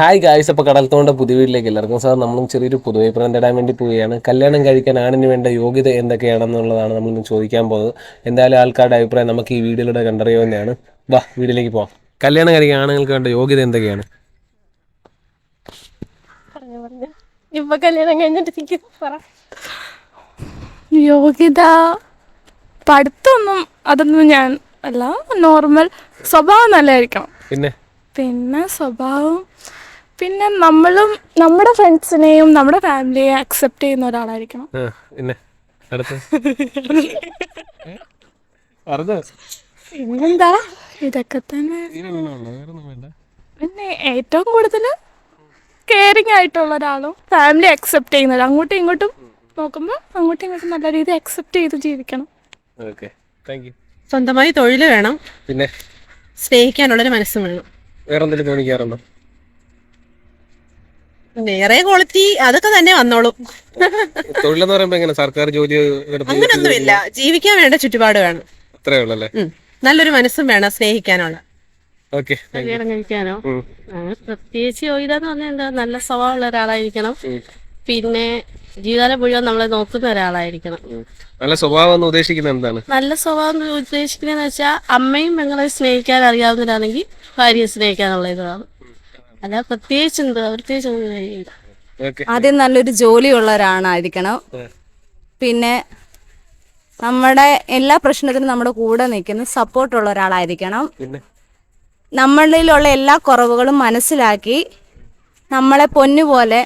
Hi guys അപ്പോൾ കടൽത്തോണ്ട പുതിയ വീട്ടിലേക്ക് എല്ലാവർക്കും സാർ. നമ്മളും ചെറിയൊരു പുതുവൈപ്രം തരാൻ വേണ്ടി പോവുകയാണ്. കല്യാണം കഴിക്കാൻ ആണിന് വേണ്ട യോഗ്യത എന്തൊക്കെയാണെന്നുള്ളതാണ് നമ്മളിന്ന് ചോദിക്കാൻ പോകുന്നത്. എന്തായാലും ആൾക്കാരുടെ അഭിപ്രായം നമുക്ക് ഈ വീഡിയോയിലൂടെ കണ്ടറിയാവുന്നതാണ് വാ വീട്ടിലേക്ക് പോവാം. കല്യാണം കഴിക്കാൻ ആണുങ്ങൾക്ക് വേണ്ട യോഗ്യത എന്തൊക്കെയാണ്? ഇപ്പൊ കല്യാണം കഴിഞ്ഞിട്ട് യോഗ്യത? പഠിത്തമൊന്നും അതൊന്നും ഞാൻ അല്ല നോർമൽ സ്വഭാവം നല്ലതായിരിക്കണം. പിന്നെ? പിന്നെ സ്വഭാവം പിന്നെ നമ്മളും നമ്മുടെ ഫ്രണ്ട്സിനെയും നമ്മുടെ ഫാമിലിയെ അക്സെപ്റ്റ് ചെയ്യുന്ന ഒരാളായിരിക്കണം. പിന്നെ അടുത്ത്? പറഞ്ഞോ. പിന്നെന്താ? ഇതൊക്കെ തന്നെ. പിന്നെ ഏറ്റവും കൂടുതൽ കെയറിങ് ആയിട്ടുള്ള ഒരാളും ഫാമിലി അക്സെപ്റ്റ് ചെയ്യുന്നത് അങ്ങോട്ടും ഇങ്ങോട്ടും നോക്കുമ്പോൾ അങ്ങോട്ടും ഇങ്ങോട്ടും നല്ല രീതിയിൽ അക്സെപ്റ്റ് ചെയ്ത് ജീവിക്കണം. ഓക്കെ താങ്ക് യു സ്വന്തമായി തൊഴിൽ വേണം. പിന്നെ? സ്നേഹിക്കാനുള്ളൊരു മനസ്സും വേണം. വേറെന്തെങ്കിലും തോന്നിക്കാറുണ്ടോ വേറെ ക്വാളിറ്റി അതൊക്കെ തന്നെ വന്നോളും. തൊഴിലെന്ന് പറയുമ്പോ എങ്ങനെ സർക്കാർ ജോലി അങ്ങനൊന്നുമില്ല. ജീവിക്കാൻ വേണ്ട ചുറ്റുപാട് വേണം. അത്രേ ഉള്ളല്ലേ. നല്ലൊരു മനസ്സും വേണം സ്നേഹിക്കാനുള്ള. ഓക്കെ. കല്യാണം കഴിക്കാനോ? പ്രത്യേകിച്ച് യോഗ്യത എന്ന് പറഞ്ഞാൽ എന്താ നല്ല സ്വഭാവമുള്ള ഒരാളായിരിക്കണം. പിന്നെ ജീവിതകാലം മുഴുവൻ നമ്മളെ നോക്കുന്ന ഒരാളായിരിക്കണം. നല്ല സ്വഭാവം എന്ന് ഉദ്ദേശിക്കുന്നത് എന്താണ്? നല്ല സ്വഭാവം എന്ന് ഉദ്ദേശിക്കുന്നതെന്ന് വെച്ചാൽ അമ്മയും പെങ്ങളെ സ്നേഹിക്കാൻ അറിയാവുന്നവരാണെങ്കിൽ ഭാര്യയെ സ്നേഹിക്കാനുള്ള ഇതാണ്. അല്ല പ്രത്യേകിച്ച് എന്താ പ്രത്യേകിച്ച് ഒന്നും കഴിയില്ല ആദ്യം നല്ലൊരു ജോലിയുള്ള ഒരാളായിരിക്കണം പിന്നെ നമ്മുടെ എല്ലാ പ്രശ്നത്തിനും നമ്മുടെ കൂടെ നിൽക്കുന്ന സപ്പോർട്ടുള്ള ഒരാളായിരിക്കണം പിന്നെ? നമ്മളിലുള്ള എല്ലാ കുറവുകളും മനസ്സിലാക്കി നമ്മളെ പൊന്നുപോലെ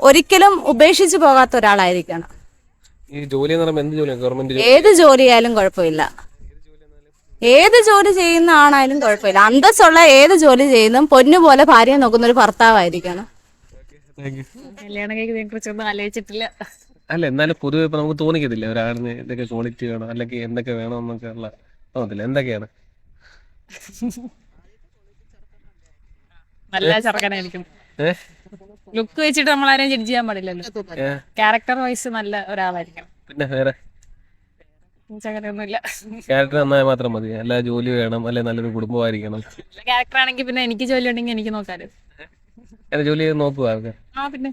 ഒരിക്കലും ഉപേക്ഷിച്ചു പോകാത്ത ഒരാളായിരിക്കണം ഈ ജോലി എന്ന് പറയുമ്പോൾ എന്ത് ജോലിയാണ് ഗവൺമെന്റ് ഏത് ജോലിയായാലും കുഴപ്പമില്ല. ഏത് ജോലി ചെയ്യുന്ന ആണായാലും കുഴപ്പമില്ല. അന്തസ്സുള്ള ഏത് ജോലി ചെയ്യുന്നതും പൊന്നുപോലെ ഭാര്യയെ നോക്കുന്ന ഒരു ഭർത്താവായിരിക്കണം. കല്യാണം കഴിക്കുന്നതിനെ കുറിച്ചൊന്നും ആലോചിച്ചിട്ടില്ല. അല്ല എന്നാലും പൊതുവെ ഇപ്പൊ നമുക്ക് തോന്നിക്കത്തില്ല ഒരാളിന് എന്തൊക്കെ ക്വാളിറ്റി വേണം അല്ലെങ്കിൽ എന്തൊക്കെ വേണം എന്നൊക്കെ ഉള്ള തോന്നത്തില്ല. എന്തൊക്കെയാണ്? നല്ല ചെറുക്കനായിരിക്കും. ലുക്ക് വെച്ചിട്ട് നമ്മൾ ആരെയും ജഡ്ജ് ചെയ്യാൻ പാടില്ലല്ലോ. ക്യാരക്ടർ വൈസ് നല്ല ഒരാളായിരിക്കണം. പിന്നെ വേറെ? അങ്ങനെയൊന്നുമില്ല. ക്യാരക്ടർ നന്നായാൽ മാത്രം മതി. അല്ല ജോലി വേണം. അല്ലെ നല്ലൊരു കുടുംബമായിരിക്കണം. ക്യാരക്ടർ ആണെങ്കിൽ പിന്നെ എനിക്ക് ജോലി ഉണ്ടെങ്കിൽ എനിക്ക് നോക്കാലോ. അങ്ങനെ ജോലി ചെയ്ത് നോക്കുക ആൾക്കാർ ആ പിന്നെ.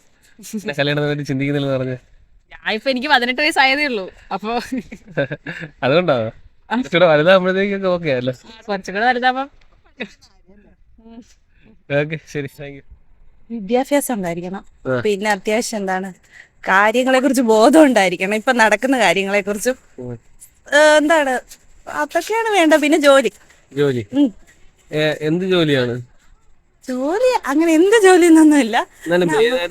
പിന്നെ കല്യാണത്തെ പറ്റി ചിന്തിക്കുന്നില്ലെന്ന് പറഞ്ഞ്. ഞാൻ ഇപ്പൊ എനിക്ക് പതിനെട്ട് വയസ്സായതേ ഉള്ളൂ. അപ്പൊ അതുകൊണ്ടാണ് കുറച്ചുകൂടെ വലുതാകുമ്പോഴത്തേക്കൊക്കെ ഓക്കെ അല്ലേ? കുറച്ചുകൂടെ വലുതാവുമ്പം. ഓക്കെ ശരി. താങ്ക് യു വിദ്യാഭ്യാസം ഉണ്ടായിരിക്കണം. പിന്നെ അത്യാവശ്യം എന്താണ്? കാര്യങ്ങളെ കുറിച്ച് ബോധം ഉണ്ടായിരിക്കണം. ഇപ്പൊ നടക്കുന്ന കാര്യങ്ങളെ കുറിച്ചും എന്താണ്? അതൊക്കെയാണ് വേണ്ട പിന്നെ ജോലി. ജോലി. എന്ത് ജോലിയാണ്? ജോലി അങ്ങനെ എന്ത് ജോലി എന്നൊന്നുമില്ല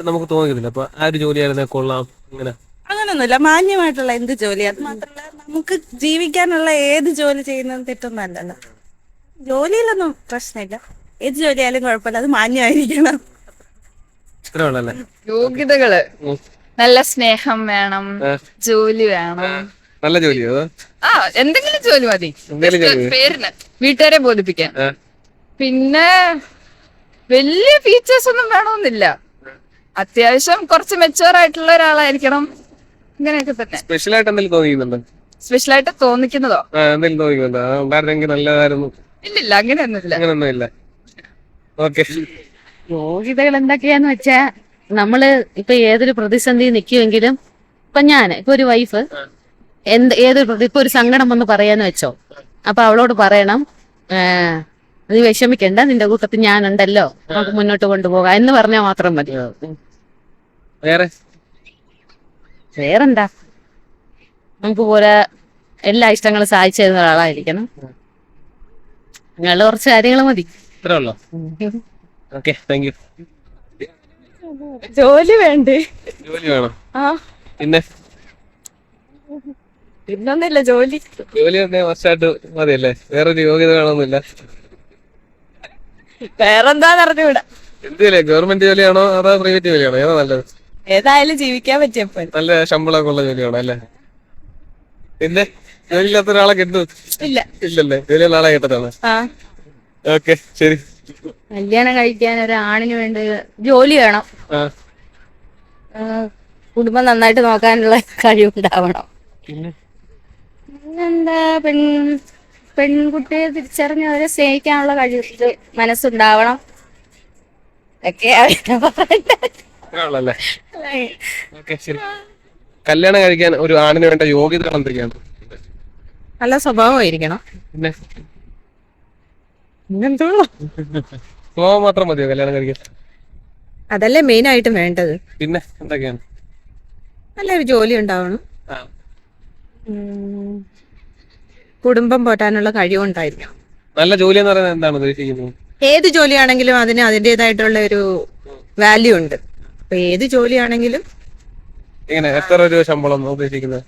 നമുക്ക് തോന്നിയില്ല അപ്പൊ ആ ഒരു ജോലിയായിരുന്നേ കൊള്ളാം. അങ്ങനെ അങ്ങനൊന്നുമില്ല. മാന്യമായിട്ടുള്ള എന്ത് ജോലി അത് മാത്രമല്ല നമുക്ക് ജീവിക്കാനുള്ള ഏത് ജോലി ചെയ്യുന്നത് തെറ്റൊന്നല്ലല്ലോ ജോലിയിലൊന്നും പ്രശ്നമില്ല. ഏത് ജോലി ആയാലും കുഴപ്പമില്ല. അത് മാന്യമായിരിക്കണം. യോഗ്യതകൾ. നല്ല സ്നേഹം വേണം. ജോലി വേണം. നല്ല ജോലിയോ അതോ? ആ എന്തെങ്കിലും ജോലി മതി. ജോലി. പേരിന്. വീട്ടുകാരെ ബോധിപ്പിക്കാൻ. പിന്നെ വലിയ ഫീച്ചേഴ്സ് ഒന്നും വേണമെന്നില്ല. അത്യാവശ്യം കുറച്ച് മെച്ചുവർ ആയിട്ടുള്ള ഒരാളായിരിക്കണം. ഇങ്ങനെയൊക്കെ തന്നെ. സ്പെഷ്യൽ ആയിട്ട് എന്തെങ്കിലും തോന്നിക്കുന്നുണ്ടോ? സ്പെഷ്യൽ ആയിട്ട് തോന്നിക്കുന്നതോ? ആ എന്തെങ്കിലും തോന്നിക്കുന്നുണ്ടോ? ആ ഉണ്ടായിരുന്നെങ്കിൽ നല്ലതായിരുന്നു. ഇല്ലില്ല അങ്ങനെയൊന്നുമില്ല. ഓക്കെ യോഗ്യതകൾ എന്തൊക്കെയാന്ന് വെച്ചാ നമ്മൾ ഇപ്പൊ ഏതൊരു പ്രതിസന്ധി നിൽക്കുമെങ്കിലും ഇപ്പൊ ഞാൻ ഇപ്പൊ ഒരു വൈഫ് എന്ത് ഏത് ഇപ്പൊ ഒരു സങ്കടം വന്ന് പറയാന്ന് വെച്ചോ. അപ്പൊ അവളോട് പറയണം "ഏ, നീ വിഷമിക്കണ്ട നിന്റെ കൂട്ടത്തിൽ ഞാനുണ്ടല്ലോ നമുക്ക് മുന്നോട്ട് കൊണ്ടുപോകാം എന്ന് പറഞ്ഞാൽ മാത്രം മതി. വേറെ? വേറെന്താ? നമുക്ക് പോലെ എല്ലാ ഇഷ്ടങ്ങളും സാധിച്ചു തരുന്ന ഒരാളായിരിക്കണം. നിങ്ങളുടെ കുറച്ച് കാര്യങ്ങൾ മതി. ഇത്രേ ഉള്ളോ? ഓക്കെ താങ്ക് ജോലി വേണ്ടേ? ജോലി വേണം. ആ. പിന്നെ? പിന്നൊന്നുമില്ല ജോലി. ജോലി തന്നെ മസ്റ്റായിട്ട് മതിയല്ലേ? വേറൊരു യോഗ്യത വേണമെന്നില്ല. വേറെന്താ അറിഞ്ഞൂടാ എന്തില്ലേ ഗവൺമെന്റ് ജോലിയാണോ അതോ പ്രൈവറ്റ് ജോലിയാണോ? ഏതാ നല്ലത്? ഏതായാലും ജീവിക്കാൻ പറ്റിയപ്പോ നല്ല ശമ്പളമൊക്കെ ഉള്ള ജോലിയാണോ അല്ലേ? പിന്നെ ജോലിയില്ലാത്ത ഒരാളെ കിട്ടും. ഇല്ല. ഇല്ലല്ലേ? ജോലിയുള്ള ആളെ കിട്ടത്താണ് ഓക്കെ ശരി. കല്യാണം കഴിക്കാൻ ഒരാണിന് വേണ്ടി ജോലി വേണം. കുടുംബം നന്നായിട്ട് നോക്കാനുള്ള കഴിവുണ്ടാവണം. പിന്നെ? പിന്നെന്താ? പെൺ പെൺകുട്ടിയെ തിരിച്ചറിഞ്ഞ് അവരെ സ്നേഹിക്കാനുള്ള കഴിവ് മനസ്സുണ്ടാവണം. ഒക്കെ ഓക്കെ ശരി. കല്യാണം കഴിക്കാൻ ഒരു ആണിന് വേണ്ട യോഗ്യതകൾ എന്തൊക്കെയാണ്? നല്ല സ്വഭാവമായിരിക്കണം. പിന്നെ? പിന്നെന്തോ സ്വഭാവം മാത്രം മതിയോ കല്യാണം കഴിക്കാൻ? അതല്ലേ മെയിൻ ആയിട്ട് വേണ്ടത്. പിന്നെ എന്തൊക്കെയാണ്? നല്ലൊരു ജോലി ഉണ്ടാവണം. ആ. കുടുംബം പോറ്റാനുള്ള കഴിവുണ്ടായിരിക്കണം നല്ല ജോലി എന്ന് പറയുന്നത് എന്താണ് ഉദ്ദേശിക്കുന്നത്? ഏത് ജോലിയാണെങ്കിലും അതിന് അതിന്റെതായിട്ടുള്ള ഒരു വാല്യൂ ഉണ്ട്. അപ്പൊ ഏത് ജോലിയാണെങ്കിലും ഇങ്ങനെ എത്ര രൂപ ശമ്പളം ഉദ്ദേശിക്കുന്നത്?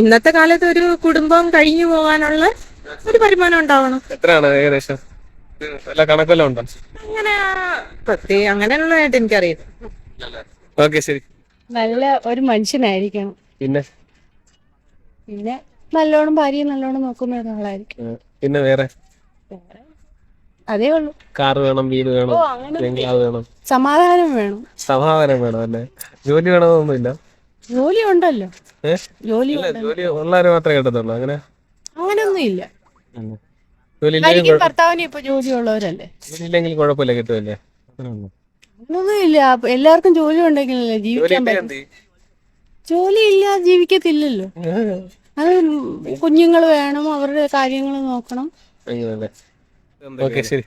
ഇന്നത്തെ കാലത്ത് ഒരു കുടുംബം കഴിഞ്ഞു പോകാനുള്ള ഒരു വരുമാനം ഉണ്ടാവണം. എത്രയാണ് ഏകദേശം? വല്ല കണക്കെല്ലാം ഉണ്ടോ? അങ്ങനെ പ്രത്യേക അങ്ങനെയുള്ളതായിട്ട് എനിക്കറിയാം ഓക്കെ ശരി. നല്ല ഒരു മനുഷ്യനായിരിക്കണം. പിന്നെ? പിന്നെ? നല്ലോണം ഭാര്യയെ നല്ലോണം നോക്കുന്ന ഒരാളായിരിക്കും പിന്നെ വേറെ? അതേ ഉള്ളൂ. കാർ വേണം വീട് വേണം ബംഗ്ലാവ് വേണം. സമാധാനം വേണം. സമാധാനം വേണം അല്ലേ? ജോലി വേണമെന്നൊന്നുമില്ല ജോലി ഉണ്ടല്ലോ. ജോലി ജോലി ഉള്ളവരെ മാത്രമേ കിട്ടത്തുള്ളൂ അങ്ങനെ? അങ്ങനെയൊന്നും ഇല്ല. ജോലി ഇല്ലെങ്കിൽ ഭാര്യയ്ക്കും ഭർത്താവിനും ഇപ്പൊ ജോലി ഉള്ളവരല്ലേ? ജോലി ഇല്ലെങ്കിൽ കുഴപ്പമില്ല കിട്ടുമല്ലേ? അങ്ങനെയൊന്നും. അങ്ങനൊന്നും ഇല്ല. എല്ലാവർക്കും ജോലി ഉണ്ടെങ്കിലല്ലേ ജോലി ജീവിക്കാൻ പറ്റും. ജോലി ഇല്ലാതെ ജീവിക്കത്തില്ലല്ലോ. അത് കുഞ്ഞുങ്ങൾ വേണം അവരുടെ കാര്യങ്ങൾ നോക്കണം. ഓക്കെ ശരി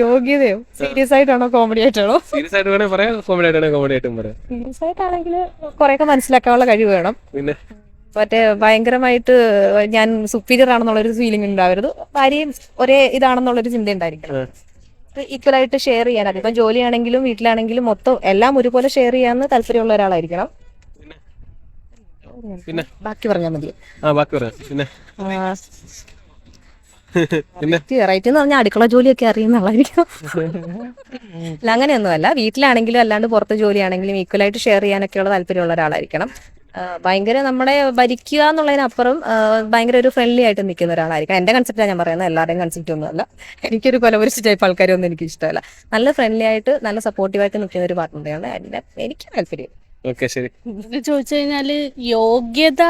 യോഗ്യതയോ? സീരിയസ് ആയിട്ടാണോ കോമഡി ആയിട്ടാണോ? സീരിയസ് ആയിട്ട് വേണേ പറയാം കോമഡി ആയിട്ടാണോ കോമഡി ആയിട്ടും പറയാം. സീരിയസ് ആയിട്ടാണെങ്കിൽ കുറെയൊക്കെ മനസ്സിലാക്കാനുള്ള കഴിവ് വേണം. പിന്നെ? മറ്റേ ഭയങ്കരമായിട്ട് ഞാൻ സുപ്പീരിയർ ആണെന്നുള്ളൊരു ഫീലിംഗ് ഉണ്ടാവരുത്. ഭാര്യയും ഒരേ ഇതാണെന്നുള്ളൊരു ചിന്ത ഉണ്ടായിരിക്കണം. ഈക്വൽ ആയിട്ട് ഷെയർ ചെയ്യാൻ. അതിപ്പം ജോലിയാണെങ്കിലും വീട്ടിലാണെങ്കിലും മൊത്തം എല്ലാം ഒരുപോലെ ഷെയർ ചെയ്യാന്ന് താല്പര്യമുള്ള ഒരാളായിരിക്കണം. പിന്നെ? ബാക്കി പറഞ്ഞാൽ മതി. ആ ബാക്കി പറയാം. പിന്നെ? പിന്നെ? വെറൈറ്റി എന്ന് പറഞ്ഞാൽ അടുക്കള ജോലിയൊക്കെ അറിയുന്നതായിരിക്കും അല്ല അങ്ങനെയൊന്നുമല്ല. വീട്ടിലാണെങ്കിലും അല്ലാണ്ട് പുറത്ത് ജോലിയാണെങ്കിലും ഈക്വൽ ആയിട്ട് ഷെയർ ചെയ്യാനൊക്കെയുള്ള താല്പര്യമുള്ള ഒരാളായിരിക്കണം. ഭയങ്കര നമ്മളെ ഭരിക്കുക എന്നുള്ളതിനപ്പുറം ഭയങ്കര ഒരു ഫ്രണ്ട്ലി ആയിട്ട് നിൽക്കുന്ന ഒരാളായിരിക്കും എന്റെ കൺസെപ്റ്റാണ് ഞാൻ പറയുന്നത് എല്ലാവരുടെയും കൺസെപ്റ്റ് ഒന്നും അല്ല. എനിക്കൊരു കൊലപുരിച്ച് ടൈപ്പ് ആൾക്കാരൊന്നും എനിക്ക് ഇഷ്ടമല്ല നല്ല ഫ്രണ്ട്ലി ആയിട്ട് നല്ല സപ്പോർട്ടീവായിട്ട് നിൽക്കുന്ന ഒരു പാർട്ട്ണറാണ് എന്റെ എനിക്ക് താല്പര്യം ഓക്കെ ശരി. ചോദിച്ചു കഴിഞ്ഞാൽ യോഗ്യത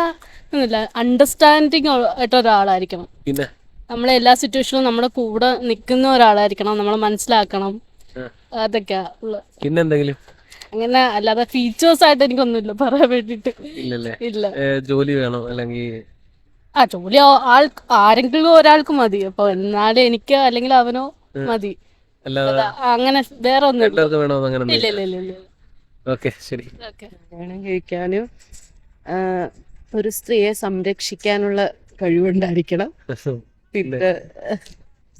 ഒന്നുമില്ല അണ്ടർസ്റ്റാൻഡിങ് ആയിട്ട് ഒരാളായിരിക്കണം. പിന്നെ? നമ്മളെ എല്ലാ സിറ്റുവേഷനിലും നമ്മുടെ കൂടെ നിൽക്കുന്ന ഒരാളായിരിക്കണം നമ്മളെ മനസ്സിലാക്കണം. അതൊക്കെയാ പിന്നെന്തെങ്കിലും അങ്ങനെ അല്ലാതെ ഫീച്ചേഴ്സ് ആയിട്ട് എനിക്കൊന്നുമില്ല പറയാൻ വേണ്ടിട്ട്. ഇല്ല. ജോലി വേണം? അല്ലെങ്കിൽ ആ ജോലി ആൾ ആരെങ്കിലും ഒരാൾക്ക് മതി. അപ്പൊ എന്നാലും എനിക്ക് അല്ലെങ്കിൽ അവനോ മതി. അങ്ങനെ വേറെ ഒന്നും ഇല്ല. ഇല്ല ഇല്ല. ഓക്കെ ശരി. ഓക്കെ. കല്യാണം കഴിക്കാനും ഒരു സ്ത്രീയെ സംരക്ഷിക്കാനുള്ള കഴിവുണ്ടായിരിക്കണം. പിന്നെ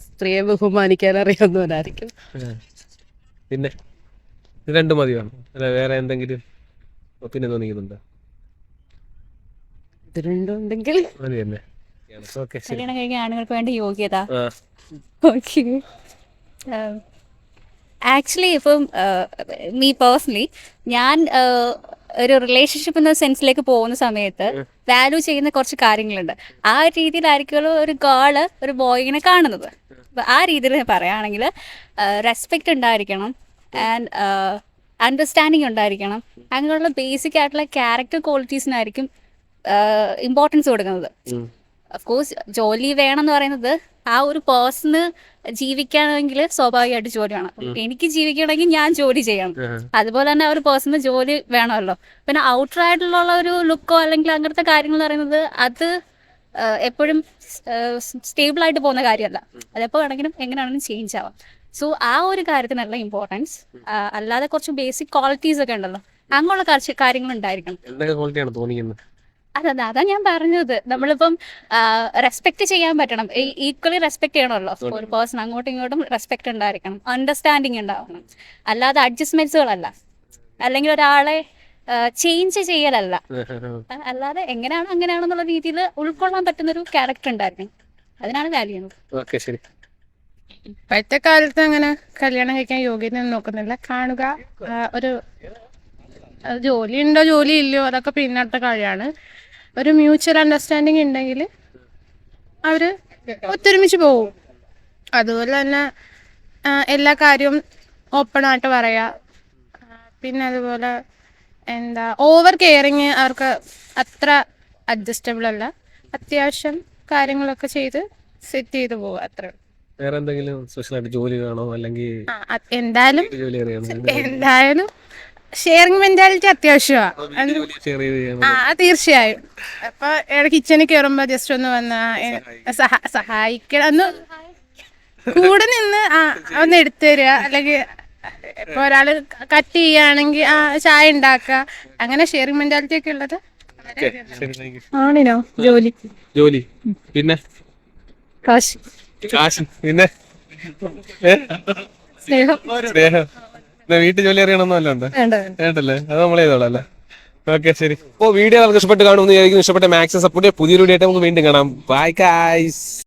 സ്ത്രീയെ ബഹുമാനിക്കാൻ അറിയാവുന്നവരായിരിക്കും. പിന്നെ? ഇത് രണ്ടും മതിയോ? അല്ല വേറെ എന്തെങ്കിലും പിന്നെ തോന്നിക്കുന്നുണ്ടോ? ഇത് രണ്ടും ഉണ്ടെങ്കിൽ മതി തന്നെ. ശരി. കല്യാണം കഴിക്കാൻ ആണുങ്ങൾക്ക് വേണ്ട യോഗ്യത ഓക്കെ. ആക്ച്വലി ഇപ്പം മീ പേഴ്സണലി ഞാൻ ഒരു റിലേഷൻഷിപ്പ് എന്ന സെൻസിലേക്ക് പോകുന്ന സമയത്ത് വാല്യൂ ചെയ്യുന്ന കുറച്ച് കാര്യങ്ങളുണ്ട്. ആ രീതിയിലായിരിക്കും ഒരു ഗേൾ ഒരു ബോയിനെ കാണുന്നത്. അപ്പൊ ആ രീതിയിൽ പറയുകയാണെങ്കിൽ റെസ്പെക്റ്റ് ഉണ്ടായിരിക്കണം ആൻഡ് അണ്ടർസ്റ്റാൻഡിങ് ഉണ്ടായിരിക്കണം. അങ്ങനെയുള്ള ബേസിക് ആയിട്ടുള്ള ക്യാരക്ടർ ക്വാളിറ്റീസിനായിരിക്കും ഇമ്പോർട്ടൻസ് കൊടുക്കുന്നത്. കോഴ്സ് ജോലി വേണം എന്ന് പറയുന്നത് ആ ഒരു പേഴ്സണ് ജീവിക്കണമെങ്കിൽ സ്വാഭാവികമായിട്ട് ജോലി വേണം. എനിക്ക് ജീവിക്കണമെങ്കിൽ ഞാൻ ജോലി ചെയ്യണം. അതുപോലെ തന്നെ ആ ഒരു പേഴ്സണ് ജോലി വേണമല്ലോ. പിന്നെ ഔട്ടർ ആയിട്ടുള്ള ഒരു ലുക്കോ അല്ലെങ്കിൽ അങ്ങനത്തെ കാര്യങ്ങൾ എന്ന് പറയുന്നത് അത് എപ്പോഴും സ്റ്റേബിൾ ആയിട്ട് പോകുന്ന കാര്യമല്ല. അതെപ്പോ വേണമെങ്കിലും എങ്ങനെയാണെങ്കിലും ചേഞ്ച് ആവാം. സോ ആ ഒരു കാര്യത്തിനല്ല ഇമ്പോർട്ടൻസ് അല്ലാതെ കുറച്ച് ബേസിക് ക്വാളിറ്റീസ് ഒക്കെ ഉണ്ടല്ലോ. അങ്ങനെയുള്ള കാര്യങ്ങൾ ഉണ്ടായിരിക്കണം. എന്തൊക്കെ ക്വാളിറ്റിയാണ് തോന്നിക്കുന്നത്? അതെ അതാ ഞാൻ പറഞ്ഞത്. നമ്മളിപ്പം റെസ്പെക്ട് ചെയ്യാൻ പറ്റണം. ഈക്വലി റെസ്പെക്ട് ചെയ്യണമല്ലോ. ഒരു പേഴ്സൺ അങ്ങോട്ടും ഇങ്ങോട്ടും റെസ്പെക്ട് ഉണ്ടായിരിക്കണം. അണ്ടർസ്റ്റാൻഡിങ് ഉണ്ടാവണം. അല്ലാതെ അഡ്ജസ്റ്റ്മെന്റ്സുകളല്ല അല്ലെങ്കിൽ ഒരാളെ ചേഞ്ച് ചെയ്യലല്ല. അല്ലാതെ എങ്ങനെയാണോ അങ്ങനെയാണെന്നുള്ള രീതിയിൽ ഉൾക്കൊള്ളാൻ പറ്റുന്ന ഒരു ക്യാരക്ടർ ഉണ്ടായിരിക്കണം. അതിനാണ് വാല്യൂ ഓക്കെ ശരി. ഇപ്പോഴത്തെ കാലത്ത് അങ്ങനെ കല്യാണം കഴിക്കാൻ യോഗ്യത നോക്കുന്നില്ല. കാണുക ഒരു ജോലി ഉണ്ടോ ജോലി ഇല്ലയോ അതൊക്കെ പിന്നത്തെ കാര്യമാണ്. ഒരു മ്യൂച്വൽ അണ്ടർസ്റ്റാൻഡിങ് ഉണ്ടെങ്കിൽ അവർ ഒത്തൊരുമിച്ച് പോവും. അതുപോലെ തന്നെ എല്ലാ കാര്യവും ഓപ്പൺ ആയിട്ട് പറയാ. പിന്നെ അതുപോലെ എന്താ ഓവർ കെയറിങ് അവർക്ക് അത്ര അഡ്ജസ്റ്റബിൾ അല്ല. അത്യാവശ്യം കാര്യങ്ങളൊക്കെ ചെയ്ത് സെറ്റ് ചെയ്ത് പോകുക അത്ര വേറെ എന്തെങ്കിലും സ്പെഷ്യൽ ആയിട്ട് ജോലി വേണോ? അല്ലെങ്കിൽ എന്തായാലും എന്തായാലും ഷെയറിംഗ് മെന്റാലിറ്റി അത്യാവശ്യമാണ് ആ തീർച്ചയായും. അപ്പൊ കിച്ചണിൽ കയറുമ്പോ ജസ്റ്റ് ഒന്ന് വന്ന സഹായിക്കണം. ഒന്ന് കൂടെ നിന്ന് ആ ഒന്ന് എടുത്തു തരിക. അല്ലെങ്കിൽ ഇപ്പൊ ഒരാൾ കട്ട് ചെയ്യുകയാണെങ്കിൽ ആ ചായ ഉണ്ടാക്കുക. അങ്ങനെ ഷെയറിംഗ് മെന്റാലിറ്റി ഒക്കെ ഉള്ളത് ആണിനോ ജോലി? ജോലി. പിന്നെ? കാശ്. കാശ്. പിന്നെ? സ്നേഹം. സ്നേഹം. പിന്നെ വീട്ടു ജോലി അറിയണമെന്നോ അല്ലാണ്ട് വേണ്ടല്ലേ അത് നമ്മൾ ചെയ്തോളാം അല്ലേ? ഓക്കെ ശരി. ഓ വീഡിയോ നമുക്ക് ഇഷ്ടപ്പെട്ട് കാണുമെന്ന് വിചാരിക്കുന്നു. ഇഷ്ടപ്പെട്ട മാക്സിമം സപ്പോർട്ട് പുതിയൊരു വീഡിയോ ആയിട്ട് നമുക്ക് വീണ്ടും കാണാം. Bye guys